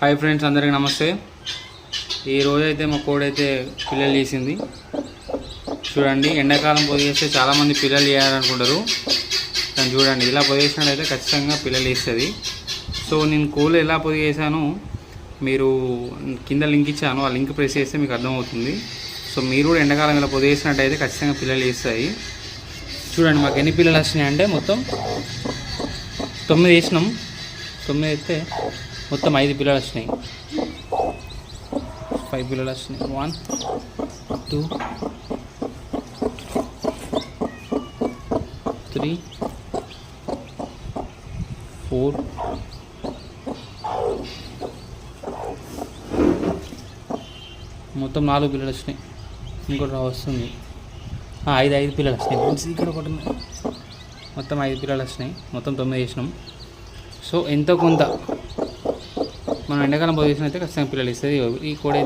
Hi friends అందరికీ నమస్తే. ఈ రోజైతే మా కోడైతే పిల్లలు చేసింది. చూడండి ఎండాకాలం పొదిగేస్తే చాలామంది పిల్లలు చేయాలనుకుంటారు. కానీ చూడండి ఇలా పొదిగేసినట్టయితే ఖచ్చితంగా పిల్లలు వేస్తుంది సో నేను కోళ్ళు ఎలా పొదిగేసాను మీరు కింద లింక్ ఇచ్చాను. ఆ లింక్ ప్రెస్ చేస్తే మీకు అర్థమవుతుంది. సో మీరు కూడా ఎండాకాలం ఇలా పొదిగేసినట్టయితే ఖచ్చితంగా పిల్లలు వేస్తాయి చూడండి మాకు ఎన్ని పిల్లలు వచ్చినాయి అంటే మొత్తం తొమ్మిది వేసినాం తొమ్మిది అయితే మొత్తం ఐదు పిల్లలు వచ్చినాయి. ఫైవ్ పిల్లలు వచ్చినాయి. వన్ టూ త్రీ ఫోర్ మొత్తం నాలుగు పిల్లలు వచ్చినాయి. ఇంకోటి రా వస్తుంది. ఐదు ఐదు పిల్లలు వచ్చినాయి. ఇక్కడ ఒకటి. మొత్తం ఐదు పిల్లలు వచ్చినాయి. మొత్తం తొమ్మిది వేసినాం సో ఎంతో కొంత? మనం ఎండాకాలం పొజిషన్ అయితే ఖచ్చితంగా పిల్లలు ఇస్తుంది. ఈ కోడి